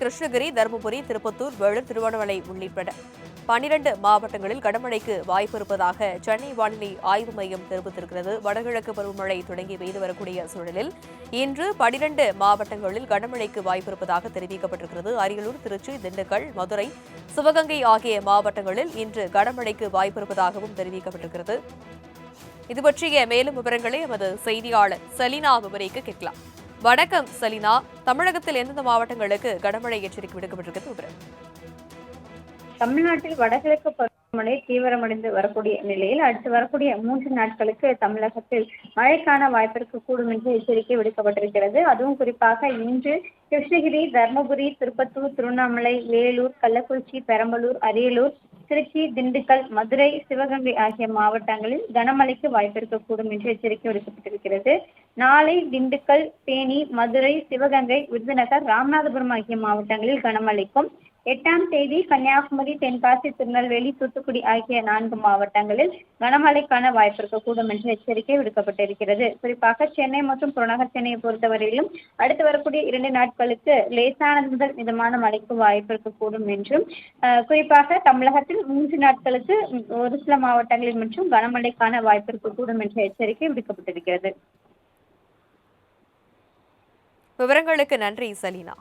கிருஷ்ணகிரி தருமபுரி திருப்பத்தூர் வேலூர் திருவண்ணாமலை உள்ளிட்ட பனிரண்டு மாவட்டங்களில் கனமழைக்கு வாய்ப்பு இருப்பதாக சென்னை வானிலை ஆய்வு மையம் தெரிவித்திருக்கிறது. வடகிழக்கு பருவமழை தொடங்கி பெய்து வரக்கூடிய சூழலில் இன்று பனிரண்டு மாவட்டங்களில் கனமழைக்கு வாய்ப்பு இருப்பதாக தெரிவிக்கப்பட்டிருக்கிறது. அரியலூர் திருச்சி திண்டுக்கல் மதுரை சிவகங்கை ஆகிய மாவட்டங்களில் இன்று கனமழைக்கு வாய்ப்பு இருப்பதாகவும் தெரிவிக்கப்பட்டிருக்கிறது. இது பற்றிய மேலும் விவரங்களை எமது செய்தியாளர் செலினா விவரிக்க கேட்கலாம். வணக்கம் சலினா. தமிழகத்தில் எந்தெந்த மாவட்டங்களுக்கு கனமழை எச்சரிக்கை விடுக்கப்பட்டிருக்கிறது? விவரம் தமிழ்நாட்டில் வடகிழக்கு பருவமழை தீவிரமடைந்து வரக்கூடிய நிலையில் அடுத்து வரக்கூடிய மூன்று நாட்களுக்கு தமிழகத்தில் மழைக்கான வாய்ப்பிற்கு கூடும் என்று எச்சரிக்கை விடுக்கப்பட்டிருக்கிறது. அதுவும் குறிப்பாக இன்று கிருஷ்ணகிரி தர்மபுரி திருப்பத்தூர் திருவண்ணாமலை வேலூர் கள்ளக்குறிச்சி பெரம்பலூர் அரியலூர் திருச்சி திண்டுக்கல் மதுரை சிவகங்கை ஆகிய மாவட்டங்களில் கனமழைக்கு வாய்ப்பு இருக்கக்கூடும் என்று எச்சரிக்கை விடுக்கப்பட்டிருக்கிறது. நாளை திண்டுக்கல் தேனி மதுரை சிவகங்கை விருதுநகர் ராமநாதபுரம் ஆகிய மாவட்டங்களில் கனமழைக்கும் எட்டாம் தேதி கன்னியாகுமரி தென்காசி திருநெல்வேலி தூத்துக்குடி ஆகிய நான்கு மாவட்டங்களில் கனமழைக்கான வாய்ப்பு இருக்கக்கூடும் என்று எச்சரிக்கை விடுக்கப்பட்டிருக்கிறது. குறிப்பாக சென்னை மற்றும் புறநகர் சென்னையை பொறுத்தவரையிலும் அடுத்து வரக்கூடிய இரண்டு நாட்களுக்கு லேசானது முதல் மிதமான மழைக்கு வாய்ப்பு இருக்கக்கூடும் என்றும் குறிப்பாக தமிழகத்தில் மூன்று நாட்களுக்கு ஒரு சில மாவட்டங்களில் மற்றும் கனமழைக்கான வாய்ப்பு இருக்கக்கூடும் என்ற எச்சரிக்கை விடுக்கப்பட்டிருக்கிறது. விவரங்களுக்கு நன்றி சலீனா.